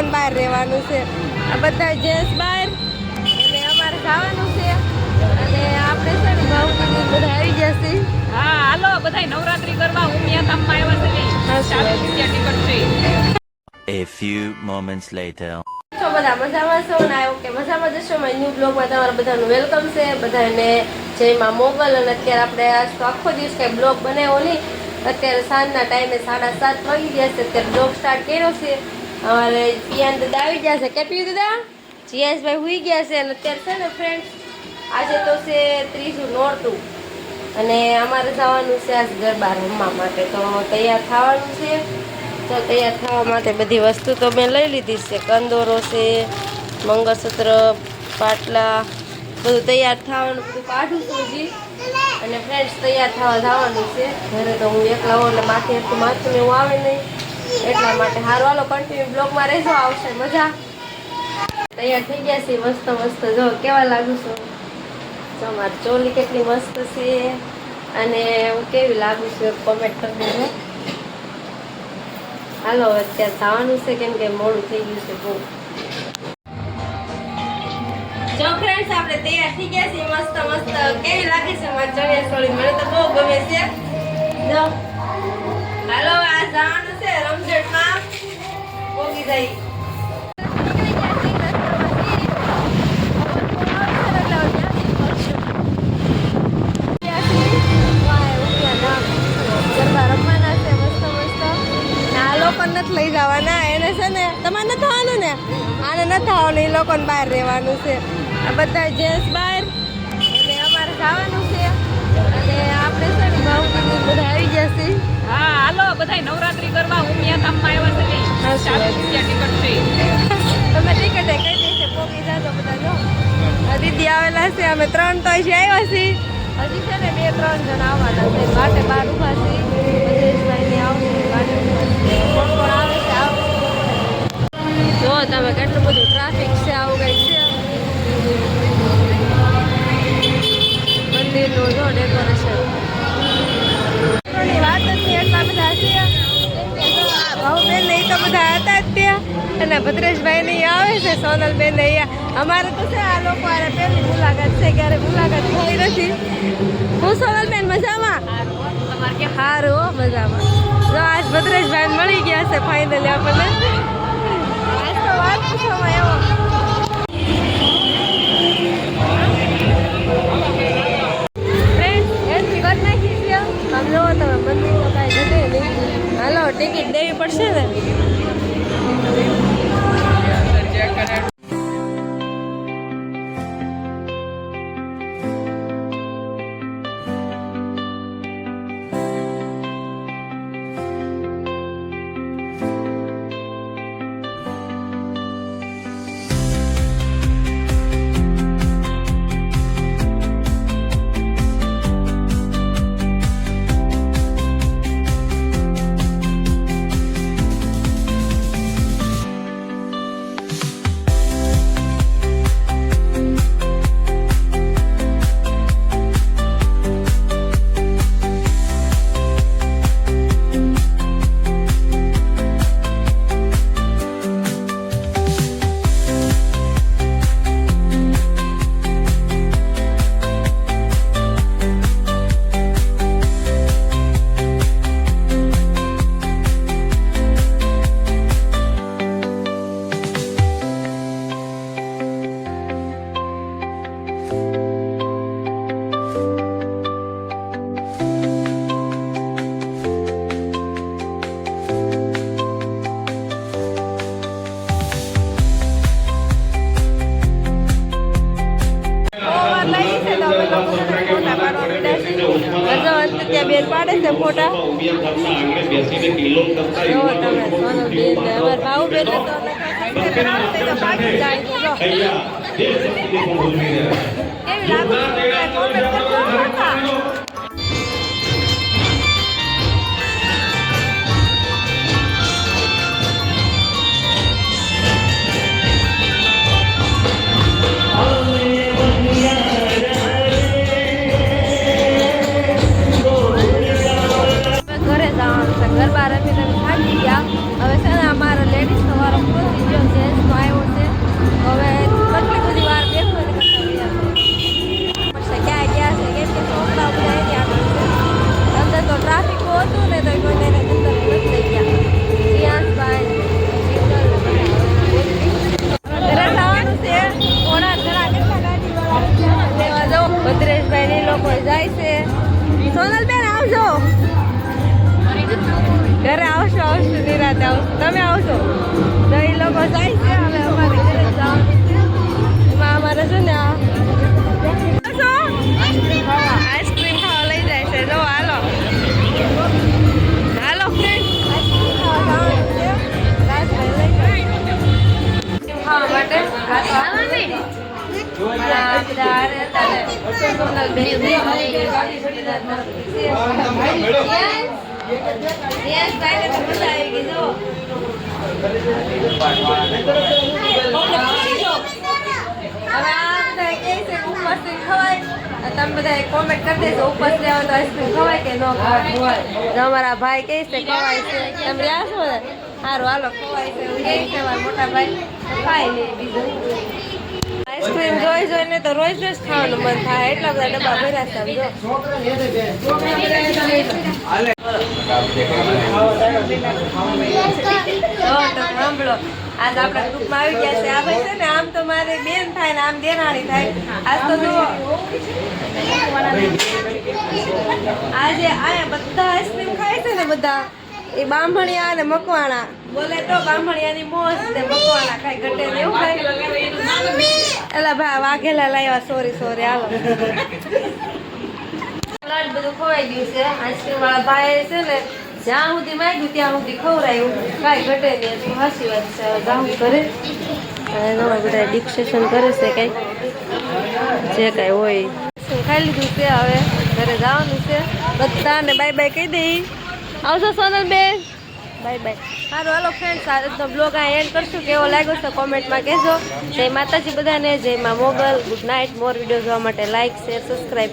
લોકોને બહાર રહેવાનું છે. આ બધા જેન્ટ્સ બહાર અને અમારે ખાવાનું છે. અને આપણે છે ને ભાવની બધા આવી જશે હા હાલો બધા નવરાત્રી કરવા. ઉમિયા ધામમાં આવ્યા છે ચાલીસ રૂપિયા ટિકટ છે. A few moments later. છો બધા મજામાં છો ને? આવ્યો કે મજામાં જશો મારી ન્યૂ બ્લોગમાં તમારા બધાનું વેલકમ છે. બધાને જયમાં મોગલ. અને અત્યારે આપણે આજ તો આખો દિવસ કંઈ બ્લોગ બનાવ્યો નહીં. અત્યારે સાંજના ટાઈમે સાડા સાત વાગી ગયા છે. અત્યારે બ્લોગ સ્ટાર્ટ કર્યો છે. અમારે પિયાન દાદા આવી ગયા છે. કે પીયું દાદા? જીએસભાઈ હુઈ ગયા છે અને અત્યારે છે ને ફ્રેન્ડ્સ આજે તો છે ત્રીજું નોરતું. અને અમારે જવાનું છે આજ ગરબા રમવા માટે. તો તૈયાર થવાનું છે. તો તૈયાર થવા માટે બધી વસ્તુ તો મેં લઈ લીધી છે. કંદોરો છે, મંગળસૂત્ર, પાટલા, બધું તૈયાર થવાનું, બધું કાઢું છું હજી. અને ફ્રેન્ડ્સ તૈયાર થવા જવાનું છે. ઘરે તો હું એકલા હોઉં એટલે માથે માથું એવું આવે નહીં. એટલા માટે હારું હાલો કન્ટિન્યુ બ્લોગમાં રહેજો, આવશે મજા. તૈયાર થઈ ગયા છે મસ્ત મસ્ત. જો, કેવા લાગુ છું? જો ચોલી કેટલી મસ્ત છે. અને હું કેવી લાગુ છું કોમેન્ટ કરી હાલો અત્યારે થવાનું છે, કેમ કે મોડું થઈ ગયું છે બહુ. જો ફ્રેન્ડ્સ આપણે તૈયાર થઈ ગયા મસ્ત મસ્ત. કેવી લાગે છે મારી ચણિયા મને તો બહુ ગમે છે. જો. હાલો જવાનું છે, રમઝટમાં જઈ નથી લઈ જવાના. એને છે ને, તમારે નથી થવાનું ને? આને નથી થવાનું એ લોકોને બહાર રહેવાનું છે. આ બધા જેન્ટ્સ બહાર. અને અમારે ખાવાનું છે. અને આપણે છે ને ભાવની બધા આવી જશે. બધાય નવરાત્રી કરવા ઉમિયા ધામમાં આવ્યા છે ચાલીસ રૂપિયા ટિકટ છે. તમે ટિકિટ કઈ દિવસે પોકી જાજો બધા જો. દીદી આવેલા છે અમે ત્રણ તો હજી આવ્યા છીએ. હજી છે ને બે ત્રણ જણ આવવાના છે માટે બહાર અને ભદ્રેશભાઈ ને આવે છે, સોનલબેન અહીંયા. અમારે તો છે, આ લોકો આરે પહેલી મુલાકાત છે, ક્યારે મુલાકાત થઈ નથી. હું સોનલબેન, મજામાં? સારું હો, મજામાં. જો, આજ ભદ્રેશભાઈ મળી ગયા છે ફાઇનલી આપણને. આજ તો વાત પૂછવામાં એવો હાલો, ટિકિટ દેવી પડશે ને? ભાગી પાડે છે. ફોટા કેવી લાગુ તો એ લોકો જાય છે હવે અમારે ઘરે જવાનું છે એમાં અમારે છે ને આ આઈસ્ક્રીમ ખાવા લઈ જાય છે જો હાલો હાલો ફ્રેન્ડ ખાવા માટે આ બધા હારે હતા તમે બધા કોમેન્ટ કરી દેજો ઉપવાસ લેવા તો કે ન ખવાય અમારા ભાઈ કહે છે ખવાય છે તમે રહ્યા છો સારું હાલો ખવાય છે મોટા ભાઈ ખાઈ બીજું આઈસ્ક્રીમ જોઈ જોઈને તો રોજ રોજ ખાવાનું મન થાય. એટલા બધા ડબ્બા ભર્યા છે આમ જો જો તો સાંભળો. આજ આપણા ગ્રુપમાં આવી ગયા છે. આ ભાઈ છે ને, આમ તો મારે બેન થાય ને, આમ દેરાણી થાય. આજ તો જુઓ. આજે આયા બધા આઈસ્ક્રીમ ખાય છે ને બધા. એ બામણિયા અને મકવાણા. બોલે તો બાંભણિયાની મોજ ને મકવાણા ખાય, ઘટે ને એવું ખાય. એલા ભાઈ વાઘેલા લાવ્યા સોરી સોરી હાલો. લાડ બધું ખોવાઈ ગયું છે. આઈસ્ક્રીમ વાળા ભાઈ છે ને જ્યાં સુધી માગ્યું ત્યાં સુધી ખવડાયું. કાંઈ ઘટે નહીં એટલું હાસી વાત છે. જાઉં ઘરે. બધા ડિક્સેશન કરે છે કાંઈ. જે કાંઈ હોય. ખાઈ લીધું છે હવે. ઘરે જવાનું છે. બધાને બાય બાય કહી દઈ. આવજો સોનલબેન. બાય બાય સારું, હાલો સારું આજનો બ્લોગ આ એન્ડ કરશું. કેવો લાગ્યો છે કોમેન્ટમાં કહેજો. જય માતાજી બધાને, જય માં Mogal. Good night more video જોવા માટે લાઇક શેર સબસ્ક્રાઈબ